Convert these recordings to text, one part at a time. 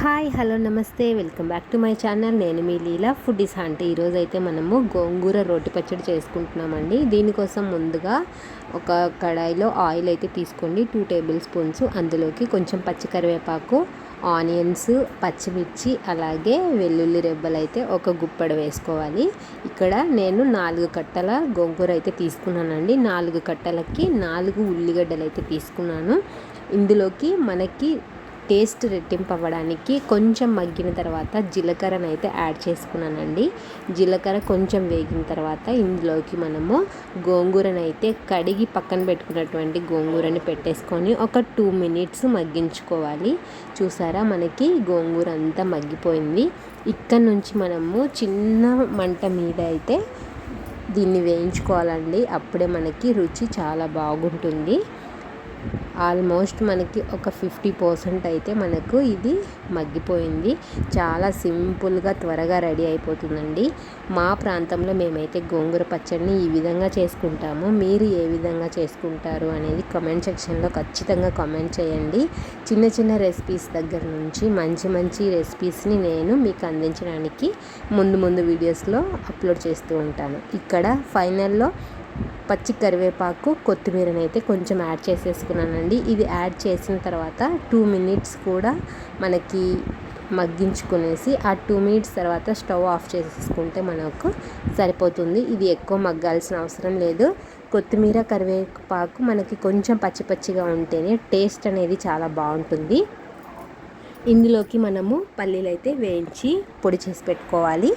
Hi hello namaste. Welcome back to my channel. నేను మీ లీలా. Foodies అంటే ఈరోజు అయితే మనము గోంగూర రోటి పచ్చడి చేసుకుంటున్నామండి. దీనికోసం ముందుగా ఒక కడాయిలో ఆయిల్ అయితే తీసుకోండి. Two tablespoons. అందులోకి కొంచెం పచ్చి కరివేపాకు ఆనియన్స్ పచ్చిమిర్చి అలాగే వెల్లుల్లి రెబ్బలు అయితే ఒక గుప్పడ వేసుకోవాలి. ఇక్కడ నేను నాలుగు కట్టల గోంగూర అయితే తీసుకున్నానండి. నాలుగు కట్టలకి నాలుగు ఉల్లిగడ్డలు అయితే తీసుకున్నాను. ఇందులోకి మనకి టేస్ట్ రెట్టింపు అవ్వడానికి కొంచెం మగ్గిన తర్వాత జీలకర్రను అయితే యాడ్ చేసుకున్నానండి. జీలకర్ర కొంచెం వేగిన తర్వాత ఇందులోకి మనము గోంగూరను అయితే కడిగి పక్కన పెట్టుకున్నటువంటి గోంగూరని పెట్టేసుకొని ఒక టూ మినిట్స్ మగ్గించుకోవాలి. చూసారా మనకి గోంగూర అంతా మగ్గిపోయింది. ఇక్కడ నుంచి మనము చిన్న మంట మీద అయితే దీన్ని వేయించుకోవాలండి. అప్పుడే మనకి రుచి చాలా బాగుంటుంది. ఆల్మోస్ట్ మనకి ఒక ఫిఫ్టీ పర్సెంట్ అయితే మనకు ఇది మగ్గిపోయింది. చాలా సింపుల్గా త్వరగా రెడీ అయిపోతుందండి. మా ప్రాంతంలో మేమైతే గోంగూర పచ్చడిని ఈ విధంగా చేసుకుంటాము. మీరు ఏ విధంగా చేసుకుంటారు అనేది కమెంట్ సెక్షన్లో ఖచ్చితంగా కామెంట్ చేయండి. చిన్న చిన్న రెసిపీస్ దగ్గర నుంచి మంచి మంచి రెసిపీస్ని నేను మీకు అందించడానికి ముందు ముందు వీడియోస్లో అప్లోడ్ చేస్తూ ఉంటాను. ఇక్కడ ఫైనల్లో పచ్చి కరివేపాకు కొత్తిమీరని అయితే కొంచెం యాడ్ చేసేసుకున్నానండి. ఇది యాడ్ చేసిన తర్వాత టూ మినిట్స్ కూడా మనకి మగ్గించుకునేసి ఆ టూ మినిట్స్ తర్వాత స్టవ్ ఆఫ్ చేసేసుకుంటే మనకు సరిపోతుంది. ఇది ఎక్కువ మగ్గాల్సిన అవసరం లేదు. కొత్తిమీర కరివేపాకు మనకి కొంచెం పచ్చి పచ్చిగా ఉంటేనే టేస్ట్ అనేది చాలా బాగుంటుంది. ఇందులోకి మనము పల్లీలు అయితే వేయించి పొడి చేసి పెట్టుకోవాలి.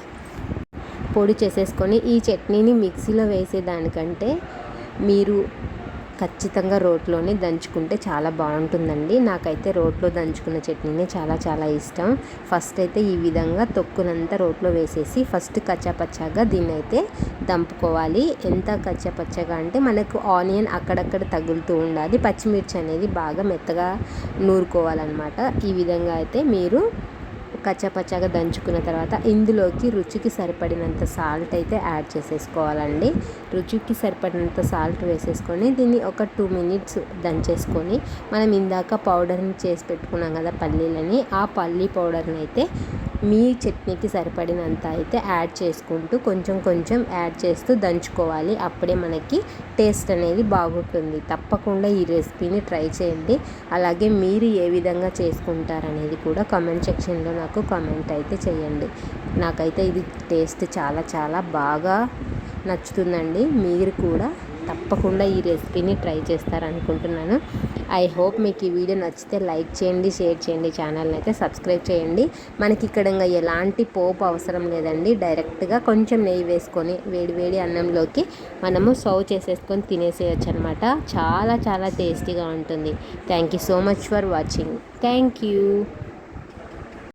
పొడి చేసేసుకొని ఈ చట్నీని మిక్సీలో వేసేదానికంటే మీరు ఖచ్చితంగా రోట్లోనే దంచుకుంటే చాలా బాగుంటుందండి. నాకైతే రోట్లో దంచుకున్న చట్నీనే చాలా చాలా ఇష్టం. ఫస్ట్ అయితే ఈ విధంగా తొక్కునంతా రోట్లో వేసేసి ఫస్ట్ కచ్చాపచ్చాగా దీన్ని అయితే దంపుకోవాలి. ఎంత కచ్చాపచ్చగా అంటే మనకు ఆనియన్ అక్కడక్కడ తగులుతూ ఉండాలి. పచ్చిమిర్చి అనేది బాగా మెత్తగా నూరుకోవాలన్నమాట. ఈ విధంగా అయితే మీరు కచ్చపచ్చగా దంచుకున్న తర్వాత ఇందులోకి రుచికి సరిపడినంత సాల్ట్ అయితే యాడ్ చేసేసుకోవాలండి. రుచికి సరిపడినంత సాల్ట్ వేసేసుకొని దీన్ని ఒక టూ మినిట్స్ దంచేసుకొని మనం ఇందాక పౌడర్ని చేసి పెట్టుకున్నాం కదా పల్లీలని ఆ పల్లీ పౌడర్ని అయితే మీ చట్నీకి సరిపడినంత అయితే యాడ్ చేసుకుంటూ కొంచెం కొంచెం యాడ్ చేస్తూ దంచుకోవాలి. అప్పుడే మనకి టేస్ట్ అనేది బాగుంటుంది. తప్పకుండా ఈ రెసిపీని ట్రై చేయండి. అలాగే మీరు ఏ విధంగా చేసుకుంటారనేది కూడా కామెంట్ సెక్షన్లో నాకు కామెంట్ అయితే చేయండి. నాకైతే ఇది టేస్ట్ చాలా చాలా బాగా నచ్చుతుందండి. మీరు కూడా తప్పకుండా ఈ రెసిపీని ట్రై చేస్తారనుకుంటున్నాను. ఐ హోప్ మీకు ఈ వీడియో నచ్చితే లైక్ చేయండి షేర్ చేయండి ఛానల్ని అయితే సబ్స్క్రైబ్ చేయండి. మనకి ఇక్కడ ఎలాంటి పోపు అవసరం లేదండి. డైరెక్ట్గా కొంచెం నెయ్యి వేసుకొని వేడి వేడి అన్నంలోకి మనము సర్వ్ చేసేసుకొని తినేసేయచ్చు అనమాట చాలా చాలా టేస్టీగా ఉంటుంది. Thank you so much for watching. Thank you.